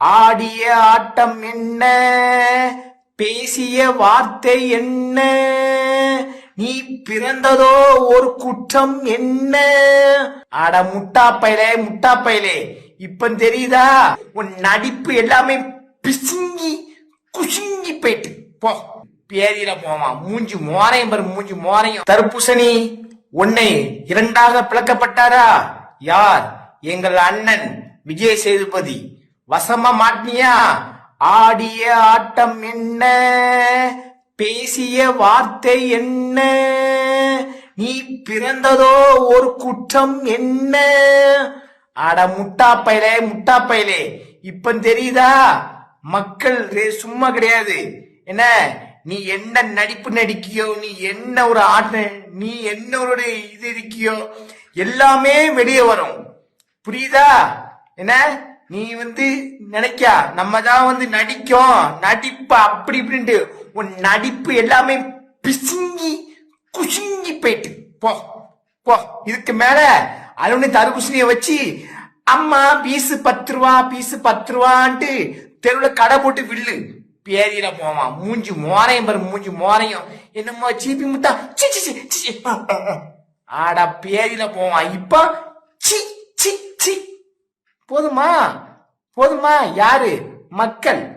ஆடிய ஆட்டம் என்ன? பேசிய வார்த்தை என்ன? நீ பிறந்ததோ ஒரு குற்றம் என்ன? அட முட்டாப்பையிலே முட்டாப்பையிலே இப்ப தெரியுதா? உன் நடிப்பு எல்லாமே பிசுங்கி குசுங்கி போயிட்டு போ. பேரில போவான். மூஞ்சி மோரையும் பாரு மூஞ்சி மோரையும். தர்பூசணி உன்னை இரண்டாக பிளக்கப்பட்டாரா? யார்? எங்கள் அண்ணன் விஜய் சேதுபதி. வசமா மாட்டினியா? ஆடிய ஆட்டம் என்ன? பேசிய வார்த்தை என்ன? நீ பிறந்ததோ ஒரு குற்றம் என்ன? அட முட்டாப்பையிலே முட்டாப்பையிலே. இப்ப தெரியுதா? மக்கள் ரே- சும்மா கிடையாது. என்ன? நீ என்ன நடிப்பு நடிக்கியோ நீ என்ன ஒரு ஆட்ட நீ என்ன ஒரு இது இருக்கியோ எல்லாமே வெளியே வரும். புரியுதா? என்ன? நீ வந்து நினைக்கா நம்ம தான் வந்து நடிக்கும் நடிப்பு அப்படி இப்படின்ட்டு உன் நடிப்பு எல்லாமே பிசுங்கி குசுங்கி போயிட்டு. போ போ. இதுக்கு மேல அலுவலி தர்பூசணிய வச்சு அம்மா பீஸு பத்து ரூபா பீஸு பத்து ரூபான்ட்டு தெருவுல கடை போட்டு வில்லு. பேதியில போவான். மூஞ்சி மோரையும் பாரு மூஞ்சி மோரையும். என்னமோ சீப்பி முத்தா? ஆடா பேதியில போவான். இப்போ போதுமா? போதுமா? யாரு? மக்கள்.